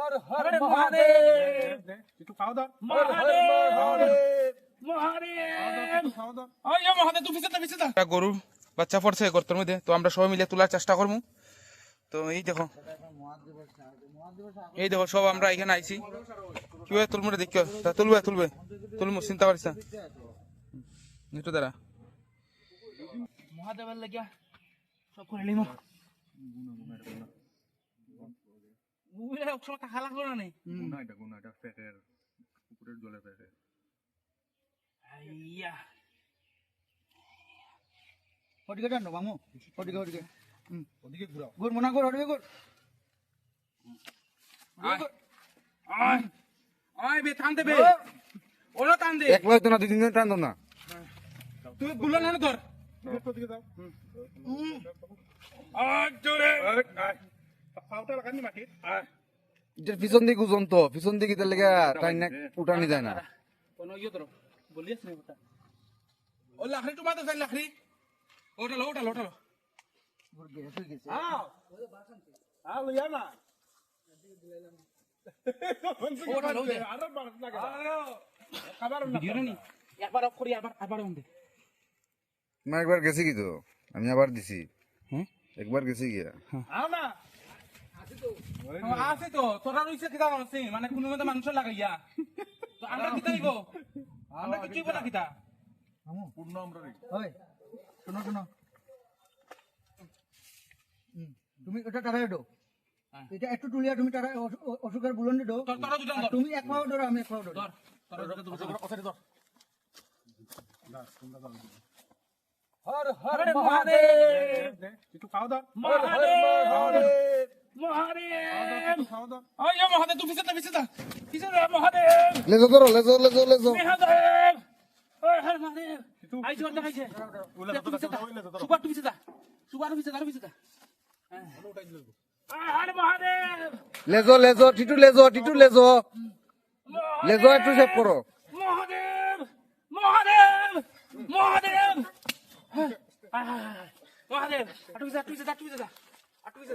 হর হর মহাদেব। একটু খাওয়া দাও। মহাদেব। গরু বাচ্চা পড়ছে গর্তের মধ্যে তো আমরা সবাই মিলে তোলার চেষ্টা করব। তো এই দেখো। এই দেখো সব আমরা এখানে আইছি। কীভাবে তুলবো তা তুলবে তুলবে। তুলবো চিন্তা করিস না। একটু দাঁড়া। মহাদেবের লাগিয়া সব করে নিমো। উইলে একশো টাকা লাগল না নেই গুনা এটা গুনা এটা পেটের কুকুরের জলে পেটে আইয়া। ওদিকে টানো মামু ওদিকে ওদিকে। ওদিকে ঘুরাও। ঘুর মনা কর ওদিকে কর আয়। আয়। আয় বে টান দে বে। ওরা টান দে। একবার তো না দুই তিন টান না। তুই গুলো না ধর। ওদিকে দাও আয় জোরে পাউটা লাগানি মাটি আয় এটার পিছন দিকে ওজন তো পিছন দিকে তার লেগে টাইম না উঠানি যায় না। কোনো ইয়ে ধরো বলিস না ওটা ও লাখড়ি টুমা তো লাখড়ি ওটা লো ওটা লো ওটা লো আও আও লিয়া না ওটা লো আরও বাড়ত লাগে। খাবার না ভিডিও নি একবার অফ করি আবার আবার অন দে। আমি একবার গেছি কি তো? আমি আবার দিছি। হ্যাঁ? একবার গেছি গিয়া না। আছে তো তোরা রইছে কিতা আছে মানে কোনো মতে মানুষ লাগাইয়া তো আমরা কিতা আমরা কিছু না কিতা পূর্ণ আমরা রে ওই শোনো শোনো তুমি ওটা এটা একটু তুলিয়া তুমি অ- অসুখের তোরা দুজন তুমি এক পাও ধরো আমি এক পাও তোরা ধর হর হর মহাদেব একটু খাওয়া দাও মহাদেব লেজো ধরো লেজো লেজো লেজো। লেজো লেজো টিটু লেজো টিটু লেজো। লেজো একটু সেভ করো। মহাদেব! মহাদেব! মহাদেব! মহাদেব আটু বিজা আটু বিজা আটু বিজা আটু বিজা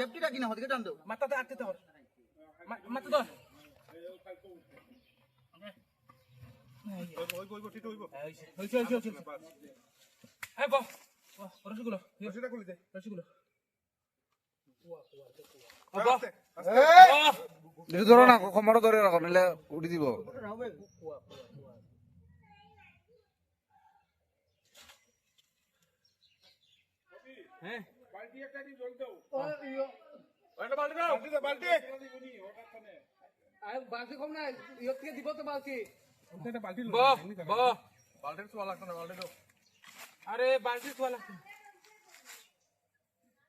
সেফটি রাখি না ওদিকে টান দেবো মাথাতে আটকে ধর মাথা ধর। ধরো না কমরও ধরে রাখো নিলে উঠি দিব। হ্যাঁ। বালতি দিব তো বালতি। ওটা বালতি বাহ বাহ। বালতির সোয়া লাগতো না বালতি দাও। আরে বালতি সোয়া লাগতো।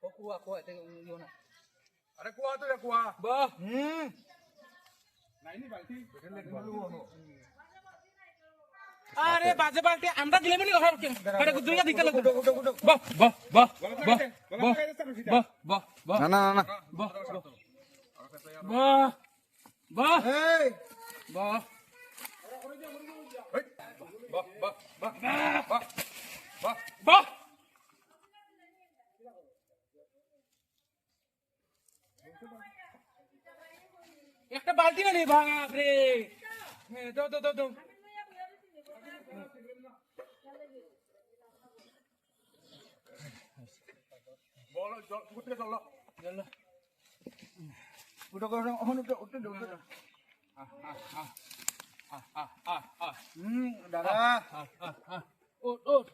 ও কুয়া কুয়া থেকে ইয়ো না। আরে কুয়া তো কুয়া। বাহ। হুম। নাই বালতি? আরে বাজে বালতি আমরা দিলে মানে দুইটা দিতে লাগবে বাহ বাহ বাহ বাহ বাহ বাহ বাহ বাহ না না না না বাহ বাহ বাহ এই বাহ বাহ একটা বালতি না রে বাপ রে হ্যাঁ, দাও দাও দাও বলো জল উঠে চলো জল উঠে করো অহন উঠে উঠে উঠে হুম দাদা। ওট ওট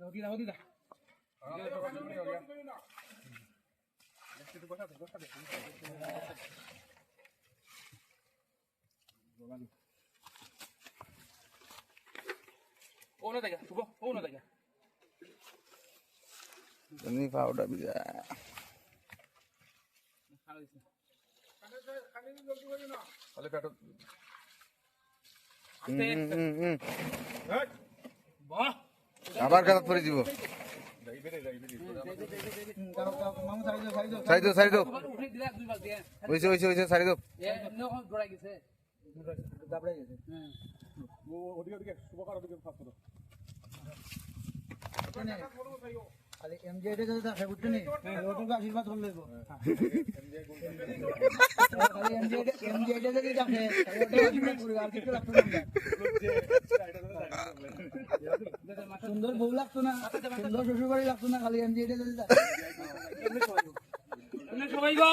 লগি লাগো দিদা। বসাতে হ্যাঁ, বসাতে Probalo. Uno de acá, subo, uno de acá. তুমি পাউডার বিজা তাহলে পেটো আবার খারাপ করে দিব সারি দো সারি দো হয়েছে হয়েছে হয়েছে সারি দো গেছে। দাবড়াই গেছে। ওদিকে ওদিকে শুভকার ওদিকে করো। খালি যদি থাকে, ওটুকু আশীর্বাদ। খালি যদি থাকে, লাগতো না। আমার। সুন্দর বউ লাগতো না। সুন্দর শ্বশুর বাড়ি লাগতো না। খালি এমজি এটা যদি থাকে। সবাই গো।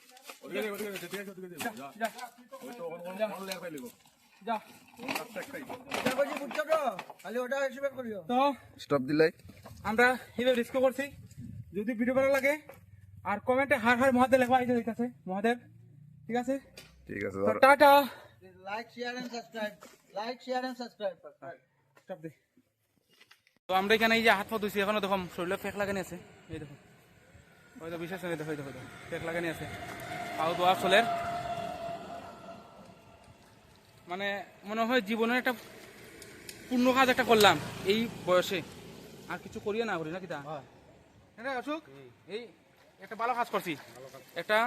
আছে স্টপ আমরা এইভাবে রিস্ক করছি। যদি ভিডিও ভালো লাগে আর কমেন্টে হার হার মহাদেব লেখা আইতে হইতাছে মহাদেব ঠিক আছে? ঠিক আছে tata. Like share and subscribe like share and subscribe দে। তো আমরা এখানে এই যে হাত পা ধুইছি এখনও দেখো শরীরে ফেক লাগানি আছে। এই দেখো হয়তো বিশেষ নেই দেখো দেখো, ফেক লাগানি আছে। পাও দোয়া চলের মানে মনে হয় জীবনের একটা পূর্ণ কাজ একটা করলাম এই বয়সে। আর কিছু করিও না করি না কিতা হ্যাঁ। অশোক এই একটা ভালো কাজ করছি। একটা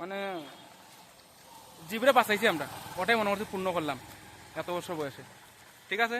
মানে জীবনে বাঁচাইছি আমরা। ওটাই মনে করছি পূর্ণ করলাম এত বছর বয়সে। ঠিক আছে?